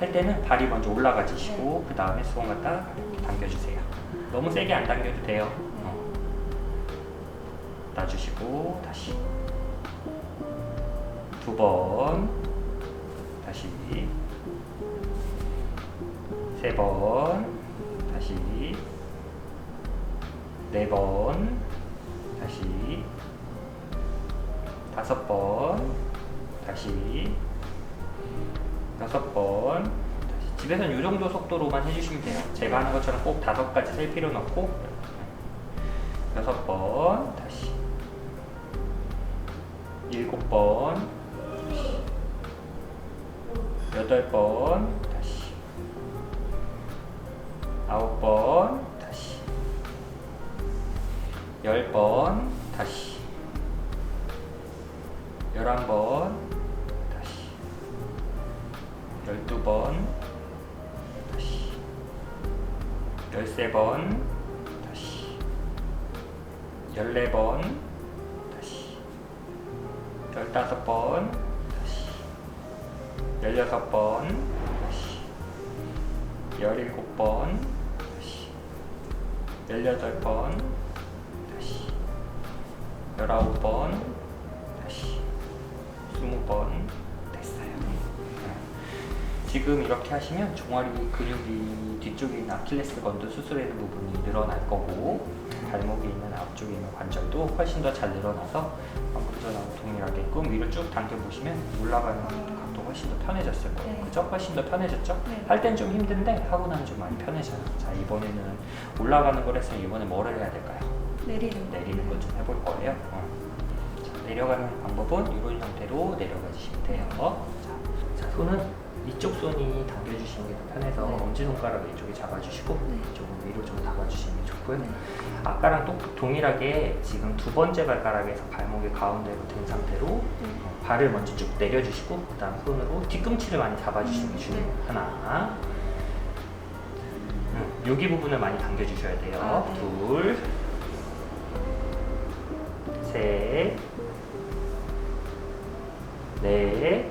할 때는 발이 먼저 올라가지시고 그 다음에 수건 갖다 당겨주세요. 너무 세게 안 당겨도 돼요. 어. 놔주시고 다시. 두 번. 다시. 세 번. 다시. 네 번. 다시. 다섯 번. 다시 여섯 번. 집에서는 이 정도 속도로만 해주시면 돼요. 제가 하는 것처럼 꼭 다섯 가지 셀 필요는 없고. 여섯 번 다시. 일곱 번. 여덟 번 다시. 아홉 번 다시. 열 번 열다섯 번. 열여섯 번. 열일곱 번. 열여덟 번. 열아홉 번. 스무 번. 됐어요. 지금 이렇게 하시면 종아리 근육이 뒤쪽에 있는 아킬레스 건도 수술하는 부분이 늘어날 거고 발목에 있는 앞쪽에 있는 관절도 훨씬 더 잘 늘어나서 방금 전하고 동일하게끔 위로 쭉 당겨 보시면 올라가는 각도 훨씬 더 편해졌을 거예요. 네. 그죠? 훨씬 더 편해졌죠? 네. 할 땐 좀 힘든데 하고 나면 좀 많이 편해져요. 자 이번에는 올라가는 걸 했으면 이번에 뭐를 해야 될까요? 내리는 거. 내리는 것좀 해볼 거예요. 어. 자, 내려가는 방법은 이런 형태로 내려가 주시면 돼요. 자, 자, 손은 이쪽 손이 당겨주시는 게 더 편해서 네. 엄지손가락 이쪽에 잡아주시고 네. 이쪽은 위로 좀 잡아주시는 게 좋고요. 네. 아까랑 또 동일하게 지금 두 번째 발가락에서 발목이 가운데로 된 상태로 네. 어, 발을 먼저 쭉 내려주시고 그다음 손으로 뒤꿈치를 많이 잡아주시는 게 중요해요. 네. 하나, 음, 여기 부분을 많이 당겨주셔야 돼요. 아, 네. 둘, 셋, 넷,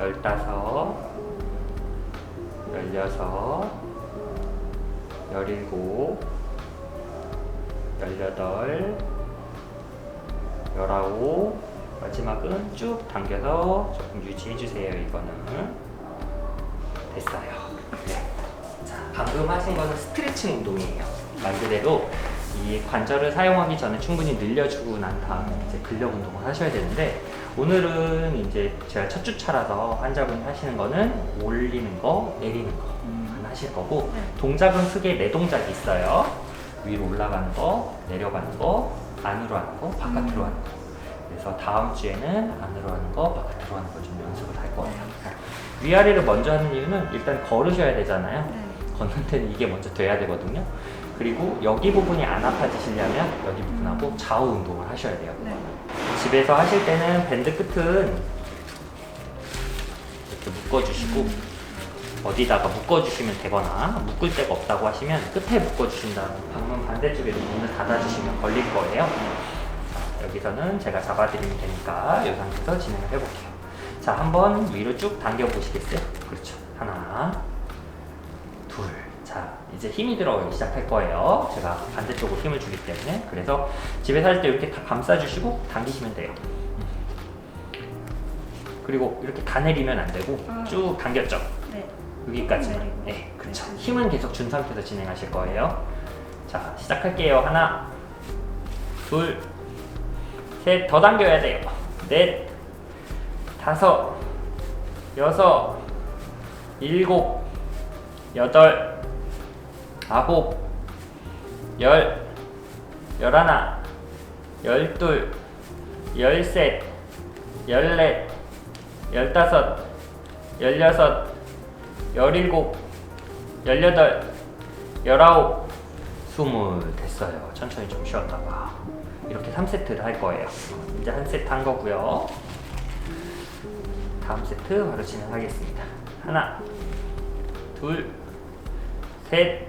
열다섯, 열여섯, 열일곱, 열여덟, 열아홉, 마지막은 쭉 당겨서 조금 유지해 주세요. 이거는 됐어요. 네. 자, 방금 하신 거는 스트레칭 운동이에요. 말 그대로 이 관절을 사용하기 전에 충분히 늘려주고 난 다음에 이제 근력 운동을 하셔야 되는데 오늘은 이제 제가 첫 주차라서 환자분이 하시는 거는 올리는 거, 내리는 거만 하실 거고 네. 동작은 크게 네 동작이 있어요. 위로 올라가는 거, 내려가는 거, 안으로 하는 거, 바깥으로 하는 거. 그래서 다음 주에는 안으로 하는 거, 바깥으로 하는 거좀 연습을 할 거예요. 위아래를 먼저 하는 이유는 일단 걸으셔야 되잖아요. 네. 걷는 데는 이게 먼저 돼야 되거든요. 그리고 여기 부분이 안 아파지시려면 여기 부분하고 좌우 운동을 하셔야 돼요. 네. 집에서 하실 때는 밴드 끝은 이렇게 묶어주시고 어디다가 묶어주시면 되거나 묶을 데가 없다고 하시면 끝에 묶어주신 다음 방문 반대쪽에도 문을 닫아주시면 걸릴 거예요. 자, 여기서는 제가 잡아드리면 되니까 이 상태에서 진행을 해볼게요. 자, 한번 위로 쭉 당겨 보시겠어요? 그렇죠. 하나, 이제 힘이 들어가기 시작할 거예요. 제가 반대쪽으로 힘을 주기 때문에. 그래서 집에서 할때 이렇게 다 감싸주시고 당기시면 돼요. 그리고 이렇게 다 내리면 안 되고 아. 쭉 당겼죠. 네. 여기까지만. 내리고. 네, 그렇죠. 네. 힘은 계속 준 상태에서 진행하실 거예요. 자, 시작할게요. 하나, 둘, 셋, 더 당겨야 돼요. 넷, 다섯, 여섯, 일곱, 여덟, 아홉, 열, 열하나, 열둘, 열셋, 열넷, 열다섯, 열여섯, 열일곱, 열여덟, 열아홉, 스물 됐어요. 천천히 좀 쉬었다가. 이렇게 3세트를 할 거예요. 이제 한 세트 한 거고요. 다음 세트 바로 진행하겠습니다. 하나, 둘, 셋,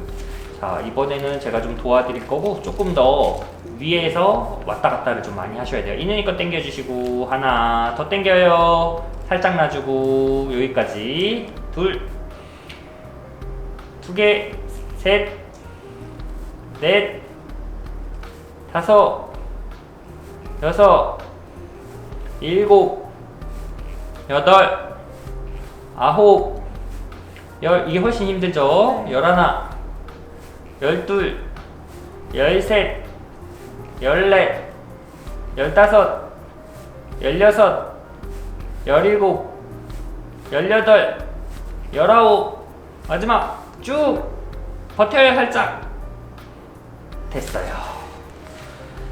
자, 이번에는 제가 좀 도와드릴 거고 조금 더 위에서 왔다 갔다를 좀 많이 하셔야 돼요. 있으니까 당겨주시고 하나 더 당겨요. 살짝 놔주고 여기까지. 둘, 두 개, 셋, 넷, 다섯, 여섯, 일곱, 여덟, 아홉, 열. 이게 훨씬 힘들죠. 열하나, 열둘, 열셋, 열넷, 열다섯, 열여섯, 열일곱, 열여덟, 열아홉, 마지막 쭉 버텨요 살짝 됐어요.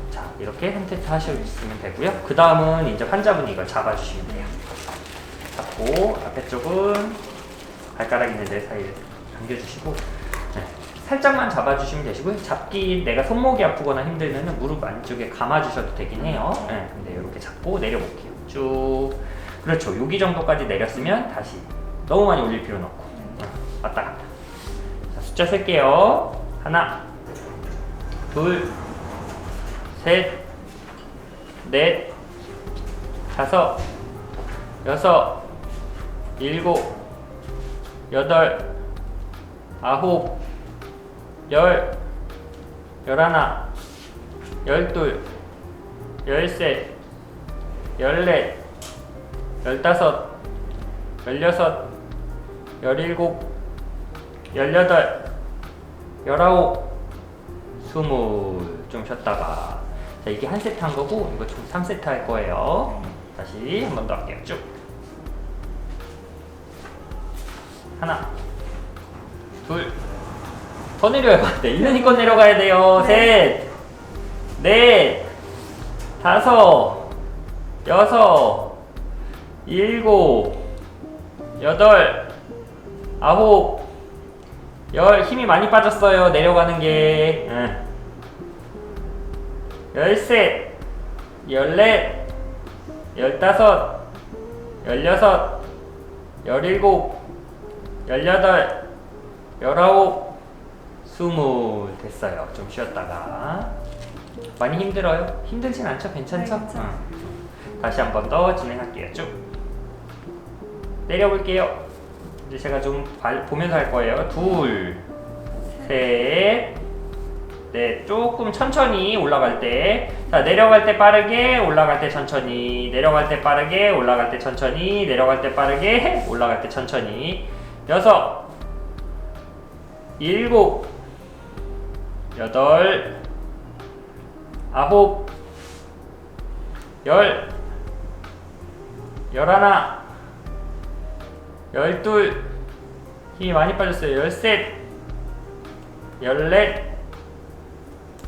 자 이렇게 3세트 하시면 되고요. 그 다음은 이제 환자분이 이걸 잡아주시면 돼요. 잡고 앞에 쪽은 발가락 있는 데 사이를 당겨주시고 네, 살짝만 잡아주시면 되시고요. 잡기 내가 손목이 아프거나 힘들면 무릎 안쪽에 감아주셔도 되긴 해요. 네, 근데 이렇게 잡고 내려볼게요. 쭉 그렇죠. 여기 정도까지 내렸으면 다시 너무 많이 올릴 필요는 없고 네, 왔다 갔다. 자, 숫자 셀게요. 하나, 둘, 셋, 넷, 다섯, 여섯, 일곱, 여덟, 아홉, 열, 열하나, 열둘, 열셋, 열넷, 열다섯, 열여섯, 열일곱, 열여덟, 열아홉, 스물. 좀 쉬었다가. 자 이게 한 세트 한 거고 이거 총 3세트 할 거예요. 다시 한 번 더 할게요. 쭉. 하나 둘 더 내려야 돼. 있는 것 내려가야 돼요. 셋넷 다섯. 여섯. 일곱. 여덟. 아홉. 열. 힘이 많이 빠졌어요 내려가는 게. 응. 열셋. 열넷. 열다섯. 열여섯. 열일곱. 열여덟. 열아홉 스물 됐어요 좀 쉬었다가 많이 힘들어요? 힘들진 않죠? 괜찮죠? 네, 괜찮아요. 응. 다시 한 번 더 진행할게요 쭉 내려볼게요 이제 제가 좀 발- 보면서 할 거예요. 둘, 셋, 넷. 조금 천천히 올라갈 때. 자, 내려갈 때 빠르게, 올라갈 때 천천히. 내려갈 때 빠르게, 올라갈 때 천천히. 내려갈 때 빠르게, 올라갈 때 천천히. 여섯, 일곱, 여덟, 아홉, 열, 열하나, 열둘 힘이 많이 빠졌어요. 열셋, 열넷,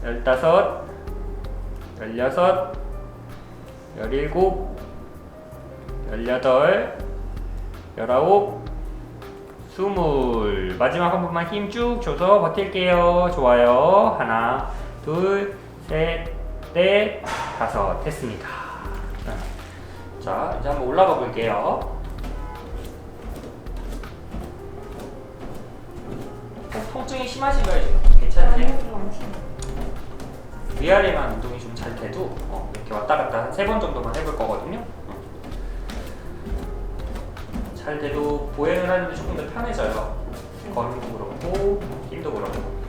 열다섯, 열여섯, 열일곱, 열여덟, 열아홉, 스물 마지막 한 번만 힘 쭉 줘서 버틸게요. 좋아요. 하나, 둘, 셋, 넷, 다섯 됐습니다. 자 이제 한번 올라가 볼게요. 통증이 심하신가요 지금? 괜찮으세요? 위아래만 운동이 좀 잘 돼도 어, 이렇게 왔다 갔다 한 세 번 정도만 해볼 거거든요. 어. 잘 돼도 보행을 하는데 조금 더 편해져요. 걸음도 그렇고 힘도 그렇고.